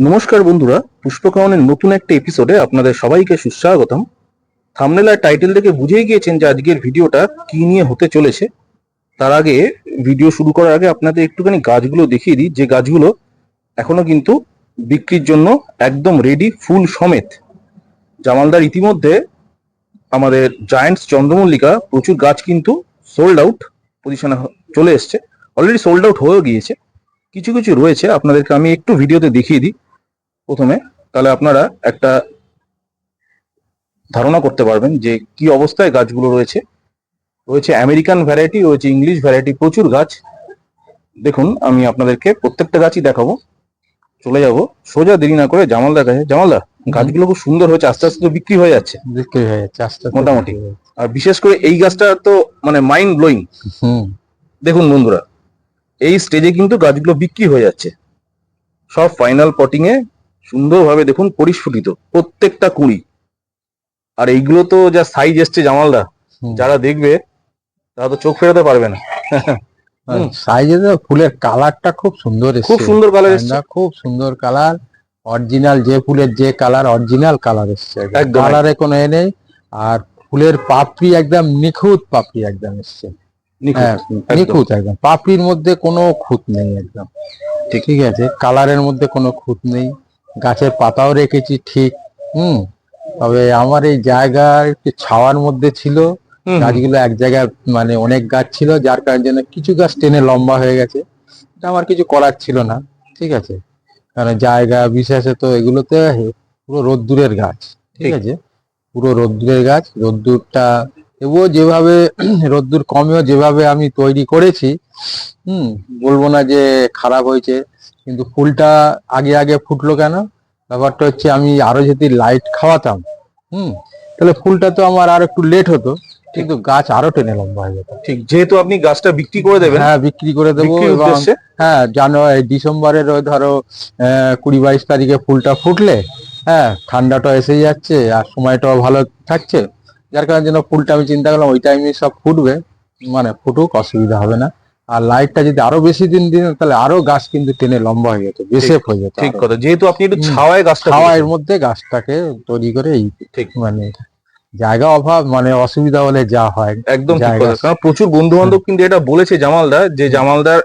নমস্কার বন্ধুরা পুষ্পকাওয়ানের নতুন একটা এপিসোডে আপনাদের সবাইকে সুস্বাগতম। থামনেল আর টাইটেল দেখে বুঝেই গিয়েছেন যে আজকের ভিডিওটা কি নিয়ে হতে চলেছে। তার আগে ভিডিও শুরু করার আগে আপনাদের একটুখানি গাছগুলো দেখিয়ে দিই। যে গাছগুলো এখনও কিন্তু বিক্রির জন্য একদম রেডি ফুল সমেত। জামালদার ইতিমধ্যে আমাদের জায়ান্টস চন্দ্রমল্লিকা প্রচুর গাছ কিন্তু সোল্ড আউট পজিশনে চলে এসছে। অলরেডি সোল্ড আউট হয়েও গিয়েছে। কিছু কিছু রয়েছে। আপনাদেরকে আমি একটু ভিডিওতে দেখিয়ে দিই। প্রথমে তাহলে আপনারা একটা ধারণা করতে পারবেন যে কি অবস্থায় গাছগুলো রয়েছে। রয়েছে আমেরিকান ভ্যারাইটি রয়েছে ইংলিশ ভ্যারাইটি প্রচুর গাছ। দেখুন আমি আপনাদেরকে প্রত্যেকটা গাছই দেখাবো। চলে যাব। সোজা দেরি না করে জামালদার কাছে। জামালদা গাছগুলো খুব সুন্দর হয়েছে আস্তে আস্তে তো বিক্রি হয়ে যাচ্ছে। বিক্রি হয়ে যাচ্ছে আস্তে আস্তে মোটামুটি। আর বিশেষ করে এই গাছটা তো মানে মাইন্ড ব্লোয়িং হুম। দেখুন বন্ধুরা এই স্টেজে কিন্তু গাছগুলো বিক্রি হয়ে যাচ্ছে। সব ফাইনাল পটিং এ সুন্দরভাবে দেখুন পরিস্ফুটিত প্রত্যেকটা কুড়ি। আর এইগুলো তো যা সাইজ এসছে জামালদা যারা দেখবে তারা তো চোখ ফেরাতে পারবে না। সাইজে তো ফুলের কালারটা খুব সুন্দর খুব সুন্দর কালার এসছে। খুব সুন্দর কালার অরিজিনাল যে ফুলের যে কালার অরিজিনাল কালার এসছে। কালারে কোনো এ নেই। আর ফুলের পাপড়ি একদম নিখুঁত পাপড়ি একদম এসছে। নিখুঁত, হ্যাঁ, একদম। পাপড়ির মধ্যে কোনো খুঁত নেই একদম। ঠিক। আছে? কালারের মধ্যে কোনো খুঁত নেই। গাছের পাতাও রেখেছি ঠিক হুম? তবে আমার এই জায়গা একটু ছাওয়ার মধ্যে ছিল গাছগুলো এক জায়গায় মানে অনেক গাছ ছিল যার কারণে কিছু গাছ টেনে লম্বা হয়ে গেছে। এটা আমার কিছু করার ছিল না ঠিক আছে? কারণ জায়গা বিশেষে তো এগুলোতে পুরো রোদ্দুরের গাছ ঠিক ঠিক। আছে? পুরো রোদ্দুরের গাছ রোদ্দুরটা তবুও যেভাবে রোদ্দুর কমেও যেভাবে আমি তৈরি করেছি হুম বলব না যে খারাপ হয়েছে কিন্তু ফুলটা আগে আগে ফুটলো কেন? ব্যাপারটা হচ্ছে আমি আরও যদি লাইট খাওয়াতাম হুম তাহলে ফুলটা তো আমার আর একটু লেট হতো কিন্তু গাছ আরও টেনে লম্বা হয়ে যেত। ঠিক যেহেতু আপনি গাছটা বিক্রি করে দেবেন হ্যাঁ বিক্রি করে দেবো এবং হ্যাঁ জানুয়ারি ডিসেম্বরের ওই ধরো কুড়ি বাইশ তারিখে ফুলটা ফুটলে হ্যাঁ ঠান্ডাটা এসে যাচ্ছে আর সময়টাও ভালো থাকছে। যার কারণে যেন ফুলটা আমি চিন্তা করলাম ওই টাইমে সব ফুটবে মানে ফুটুক অসুবিধা হবে না আর লাইটটা যদি আরও বেশি দিন দিন তাহলে আরও গাছ কিন্তু টেনে লম্বা হয়ে যেত বেশেপ হয়ে যেত ঠিক কথা যেহেতু আপনি একটু। ছাওয়ায় গাছটা করেছেন। মধ্যে গাছটাকে তৈরি করে এই ঠিক। মানে জায়গা অভাব মানে অসুবিধা হলে যা হয় একদম ঠিক কথা কারণ প্রচুর বন্ধু বান্ধব কিন্তু এটা বলেছে জামালদা যে জামালদার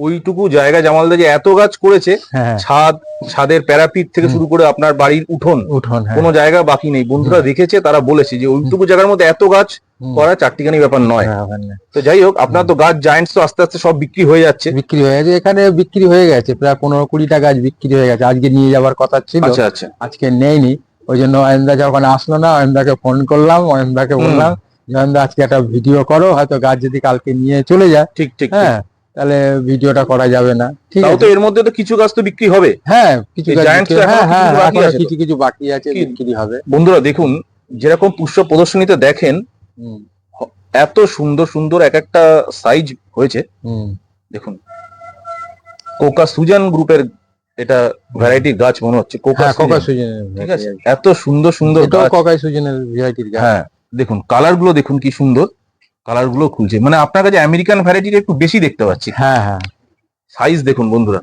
ওইটুকু জায়গা জামালদা যে এত গাছ করেছে হ্যাঁ। ছাদ ছাদের প্যারাপিট থেকে শুরু করে আপনার বাড়ির উঠোন উঠোন হ্যাঁ। কোনো জায়গা বাকি নেই। বন্ধুরা দেখেছে তারা বলেছে যে ওইটুকু জায়গার মধ্যে এত গাছ। করা চারটিখানি ব্যাপার নয়। হ্যাঁ, তো যাই হোক আপনার তো গাছ জায়েন্টস তো আস্তে আস্তে সব বিক্রি হয়ে যাচ্ছে। বিক্রি হয়ে গেছে এখানে বিক্রি হয়ে গেছে প্রায় পনেরো কুড়িটা গাছ বিক্রি হয়ে গেছে। আজকে নিয়ে যাওয়ার কথা ছিল আচ্ছা আচ্ছা। আজকে নেয়নি ওই জন্য অয়নদা যখন আসলো না অয়নদাকে ফোন করলাম অয়নদাকে। বললাম অয়নদা আজকে একটা ভিডিও করো হয়তো গাছ যদি কালকে নিয়ে চলে যায়। ঠিক ঠিক। হ্যাঁ। তাহলে ভিডিওটা করা যাবে না। ঠিক আছে তো এর মধ্যে তো কিছু গাছ তো বিক্রি হবে। হ্যাঁ কিছু হ্যাঁ কিছু হ্যাঁ? কিছু কিছু বাকি আছে বিক্রি হবে। বন্ধুরা দেখুন যেরকম পুষ্প প্রদর্শনীতে দেখেন এত সুন্দর সুন্দর এক একটা সাইজ হয়েছে। হুম, দেখুন কোকা সুজান গ্রুপের এটা ভ্যারাইটির গাছ মনে হচ্ছে কোকা হ্যাঁ সুজনের ঠিক আছে? এত সুন্দর সুন্দর গাছ। সুজনের ভ্যারাইটির গাছ। হ্যাঁ দেখুন কালারগুলো দেখুন কি সুন্দর। কালারগুলো খুলছে। মানে আপনার কাছে আমেরিকান ভ্যারাইটি একটু বেশি দেখতে পাচ্ছি। হ্যাঁ হ্যাঁ। সাইজ দেখুন বন্ধুরা।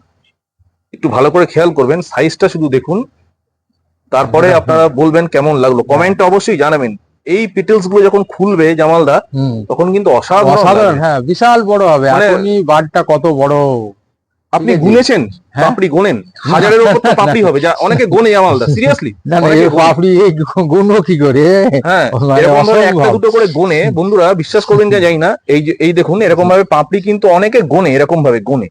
একটু ভালো করে খেয়াল করবেন সাইজটা শুধু দেখুন। তারপরে আপনারা বলবেন কেমন লাগল। কমেন্ট অবশ্যই জানাবেন। এই পিটেলসগুলো যখন খুলবে জামালদা তখন কিন্তু অসাধারণ হ্যাঁ বিশাল বড় হবে। আপনি বাড়টা বারটা কত বড়। আপনি গুনেছেন হ্যাঁ। পাপড়ি গোনেন হাজারের উপর তো পাপড়ি হবে যা অনেকে গোনে জামালদা সিরিয়াসলি। পাপড়ি গুণ কি করে? হ্যাঁ মানে এরকম ভাবে একটা দুটো করে গোনে বন্ধুরা বিশ্বাস করবেন যে যাই না এই যে এই দেখুন এরকম ভাবে পাপড়ি কিন্তু অনেকে গোনে এরকম ভাবে গোনে।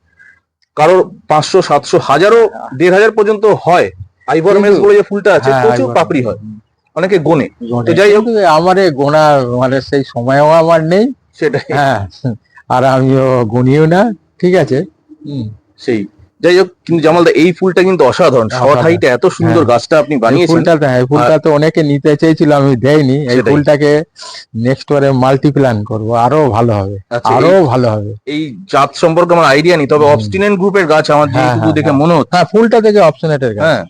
কারোর পাঁচশো সাতশো হাজারও দেড় হাজার পর্যন্ত হয়। আইভর মেস বলে যে ফুলটা আছে হ্যাঁ, প্রচুর পাপড়ি হয়। অনেকে গোনে। গোনে। তো যাই হোক- আমার গোনা মানে সেই সময়ও আমার নেই। সেটাই। হ্যাঁ আর আমিও গুনিও না ঠিক আছে। হুম। সেই। যাই হোক কিন্তু জামালদা এই ফুলটা কিন্তু অসাধারণ। শর্ট। হাইটে এত সুন্দর হ্যাঁ। গাছটা আপনি বানিয়েছেন। ফুলটা হ্যাঁ ফুলটা তো অনেকে নিতে চেয়েছিল আমি দেইনি। এই ফুলটাকে নেক্সট বারে মাল্টিপ্ল্যান করব আরও ভালো হবে আচ্ছা, আরও ভালো হবে। এই জাত সম্পর্কে আমার আইডিয়া নেই তবে। অবস্টিনেন্ট গ্রুপের গাছ আমার হ্যাঁ, যেটুকু হ্যাঁ, দেখে। মনে হচ্ছে। হ্যাঁ ফুলটা থেকে অপশনেটের গাছ। হ্যাঁ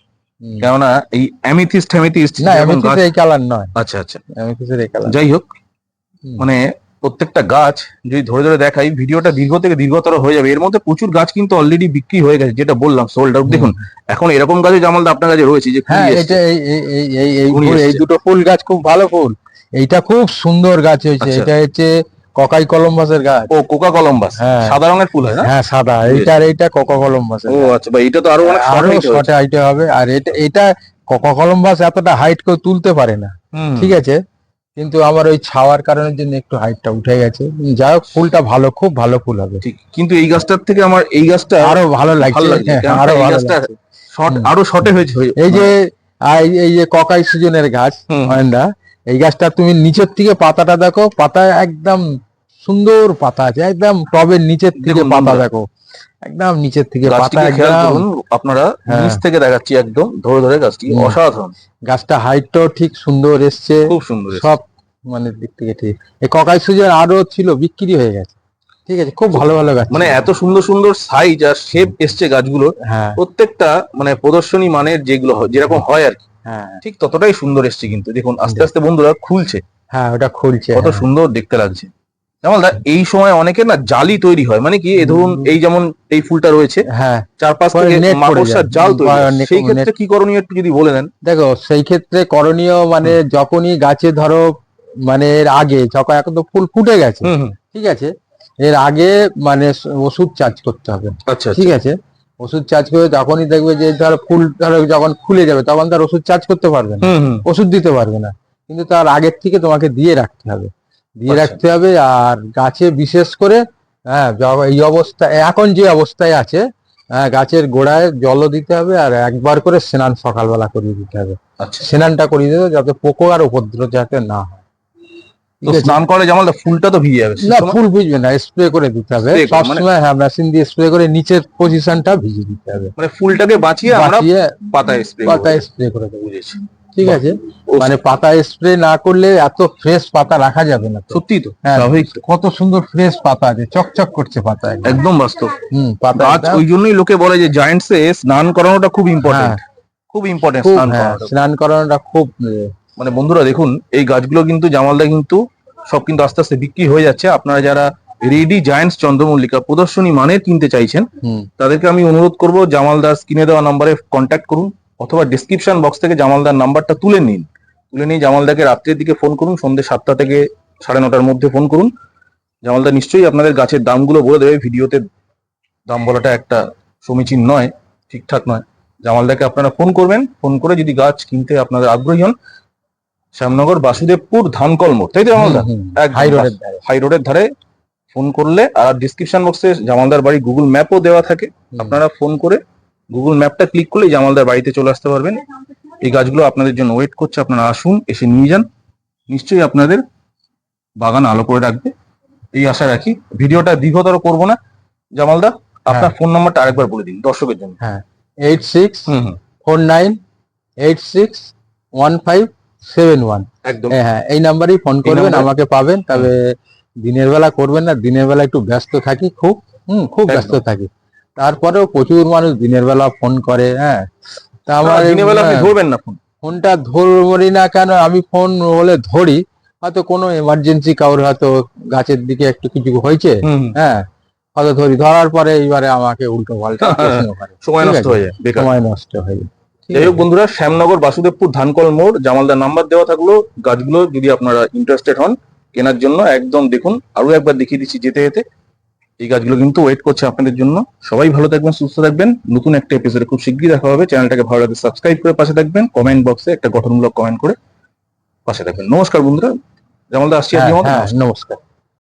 কেননা এই অ্যামিথিস্ট অ্যামিথিস্ট না গাছ এই কালার নয়। আচ্ছা আচ্ছা। আমি এই কালার যাই হোক মানে প্রত্যেকটা গাছ যদি ধরে ধরে দেখাই ভিডিওটা দীর্ঘ থেকে দীর্ঘতর হয়ে যাবে। এর মধ্যে প্রচুর গাছ কিন্তু অলরেডি বিক্রি হয়ে গেছে যেটা বললাম সোল্ড আউট দেখুন এখন এরকম গাছও জামালদা আপনার কাছে রয়েছে যে হ্যাঁ এটা এই। দুটো ফুল গাছ খুব ভালো ফুল। এইটা খুব সুন্দর গাছ হয়েছে। আচ্ছা। এটা হচ্ছে ককাই কলম্বাসের গাছ। ও কোকা কলম্বাস। হ্যাঁ। সাদা রঙের ফুল হয় না? হ্যাঁ সাদা। এটা আর এইটা কোকা কলম্বাস ও আচ্ছা ভাই এটা তো আরও অনেক আরও শর্টে হবে। আর এটা এটা কোকা কলম্বাস এতটা হাইট করে তুলতে পারে না। ঠিক আছে? কিন্তু আমার ওই ছাওয়ার কারণের জন্য একটু হাইটটা উঠে গেছে। যাই হোক ফুলটা ভালো খুব ভালো ফুল হবে। ঠিক কিন্তু এই গাছটার থেকে আমার এই গাছটা আরও ভালো লাগছে। হ্যাঁ, আরও এই ভালো শর্ট আরও শর্টে হয়েছে। এই যে এই- যে ককাই সিজনের গাছ। মহেন্দ্রা এই গাছটা তুমি নিচের থেকে পাতাটা দেখো পাতা একদম সুন্দর পাতা আছে একদম টবের নিচের থেকে পাতা দেখো। একদম নিচের থেকে পাতা একদম। আপনারা হ্যাঁ। নিচ থেকে দেখাচ্ছি একদম ধরে ধরে গাছটি অসাধারণ। গাছটা হাইটটাও ঠিক সুন্দর এসছে। খুব সুন্দর সব মানে দিক থেকে ঠিক। এই ককাই সিজন আরও ছিল বিক্রি হয়ে গেছে। ঠিক আছে খুব ভালো ভালো গাছ। মানে এত সুন্দর সুন্দর সাইজ আর শেপ এসছে গাছগুলোর। হ্যাঁ। প্রত্যেকটা মানে প্রদর্শনী মানের যেগুলো যেরকম হয় আর কি। হ্যাঁ। ঠিক ততটাই সুন্দর এসছে কিন্তু। দেখুন আস্তে আস্তে বন্ধুরা খুলছে। হ্যাঁ ওটা খুলছে কত। সুন্দর দেখতে লাগছে। যেমন দা এই সময় অনেকে না জালি তৈরি হয়। মানে কি ধরুন এই যেমন এই ফুলটা রয়েছে হ্যাঁ। চারপাশ থেকে মাকড়সার জাল তৈরি সেই ক্ষেত্রে কি করণীয় একটু যদি বলে দেন? দেখো সেই ক্ষেত্রে করণীয় মানে যখনই গাছে ধরো মানে এর আগে যখন এখন তো ফুল ফুটে গেছে ঠিক আছে? এর আগে মানে ওষুধ চার্জ করতে হবে আচ্ছা ঠিক আছে? ওষুধ চার্জ করে যখনই দেখবে যে ধর ফুল ধরো যখন খুলে যাবে তখন তার ওষুধ চার্জ করতে পারবে না। ওষুধ দিতে পারবে না। কিন্তু তার আগের থেকে তোমাকে দিয়ে রাখতে হবে। দিয়ে আচ্ছা। রাখতে হবে আর গাছে বিশেষ করে হ্যাঁ এই অবস্থা এখন যে অবস্থায় আছে হ্যাঁ গাছের গোড়ায় জলও দিতে হবে আর একবার করে স্নান সকালবেলা করিয়ে দিতে হবে। আচ্ছা। স্নানটা করিয়ে দিতে যাতে পোকো আর উপদ্রব যাতে না হয়। ঠিক আছে? স্নান করে যেমন ফুলটা তো ভিজে যাবে না ফুল ভিজবে না স্প্রে করে দিতে হবে। করে, মানে- সবসময় হ্যাঁ মেশিন দিয়ে স্প্রে করে নিচের পজিশনটা ভিজিয়ে দিতে হবে। মানে ফুলটাকে বাঁচিয়ে আমরা বাঁচিয়ে পাতায় স্প্রে পাতায় স্প্রে করে দেবো। বুঝেছি। ঠিক আছে? মানে পাতা স্প্রে না করলে এত ফ্রেশ পাতা রাখা যাবে না সত্যি তো হ্যাঁ স্বাভাবিক কত সুন্দর ফ্রেশ পাতা আছে চকচক করছে পাতা একদম। বাস্তব। হুম পাতা গাছ ওই জন্যই লোকে বলে যে জায়েন্টস এ স্নান করানোটা খুব ইম্পর্টেন্ট খুব ইম্পর্টেন্ট স্নান হ্যাঁ করানোটা। স্নান করানোটা খুব মানে বন্ধুরা দেখুন এই গাছগুলো কিন্তু জামালদা কিন্তু সব কিন্তু আস্তে আস্তে বিক্রি হয়ে যাচ্ছে। আপনারা যারা রেডি জায়েন্টস চন্দ্রমল্লিকা প্রদর্শনী মানের কিনতে চাইছেন তাদেরকে আমি অনুরোধ করব জামালদার স্ক্রিনে দেওয়া নাম্বারে কন্ট্যাক্ট করুন। অথবা ডিসক্রিপশন বক্স থেকে জামালদার নাম্বারটা তুলে নিন। তুলে নিয়ে জামালদাকে রাত্রের দিকে ফোন করুন সন্ধ্যে সাতটা থেকে সাড়ে নটার মধ্যে ফোন করুন। জামালদা নিশ্চয়ই আপনাদের গাছের দামগুলো বলে দেবে ভিডিওতে দাম বলাটা একটা সমীচীন নয় ঠিকঠাক নয়। জামালদাকে আপনারা ফোন করবেন ফোন করে যদি গাছ কিনতে আপনাদের আগ্রহী হন শ্যামনগর বাসুদেবপুর ধানকল মোড় তাই তো জামালদা? হাই রোডের ধারে। হাই রোডের ধারে ফোন করলে আর ডিসক্রিপশন বক্সে জামালদার বাড়ি গুগল ম্যাপও দেওয়া থাকে। আপনারা ফোন করে গুগল ম্যাপটা ক্লিক করলে জামালদার বাড়িতে চলে আসতে পারবেন। এই গাছগুলো আপনাদের জন্য ওয়েট করছে আপনারা আসুন এসে নিয়ে যান। নিশ্চয়ই আপনাদের বাগান আলো করে রাখবে। এই আশা রাখি। ভিডিওটা দীর্ঘতর করব না। জামালদা আপনার ফোন নাম্বারটা আরেকবার বলে দিন দর্শকের জন্য। হ্যাঁ। Eight six four nine eight six one five seven one একদম। হ্যাঁ এই নাম্বারেই ফোন করবেন আমাকে পাবেন। তবে দিনের বেলা করবেন না দিনের বেলা একটু ব্যস্ত থাকি খুব হুম খুব ব্যস্ত থাকি। তারপরেও প্রচুর মানুষ দিনের বেলা ফোন করে হ্যাঁ। তা আমার দিনের বেলা আপনি হ্যাঁ, ধরবেন না ফোন। ফোনটা ধরি না কেন? আমি ফোন হলে ধরি। হয়তো কোনো এমার্জেন্সি কারোর হয়তো গাছের দিকে একটু কিছু হয়েছে। হ্যাঁ। হয়তো ধরি ধরার পরে এইবারে আমাকে উল্টো পাল্টা সময় নষ্ট। হয়ে যায় সময় নষ্ট হয়ে যায়। যাই হোক বন্ধুরা শ্যামনগর বাসুদেবপুর ধানকল মোড় জামালদার নাম্বার দেওয়া থাকল। গাছগুলো যদি আপনারা ইন্টারেস্টেড হন কেনার জন্য একদম দেখুন আরও একবার দেখিয়ে দিচ্ছি যেতে যেতে। এই কাজগুলো কিন্তু ওয়েট করছে আপনাদের জন্য। সবাই ভালো থাকবেন, সুস্থ থাকবেন। নতুন একটা এপিসোডে খুব শীঘ্রই দেখা হবে। চ্যানেলটাকে ভালো লাগে সাবস্ক্রাইব করে পাশে থাকবেন। কমেন্ট বক্সে একটা গঠনমূলক কমেন্ট করে পাশে থাকবেন। নমস্কার বন্ধুরা। জামালদা আসছি হ্যাঁ হ্যাঁ নমস্কার।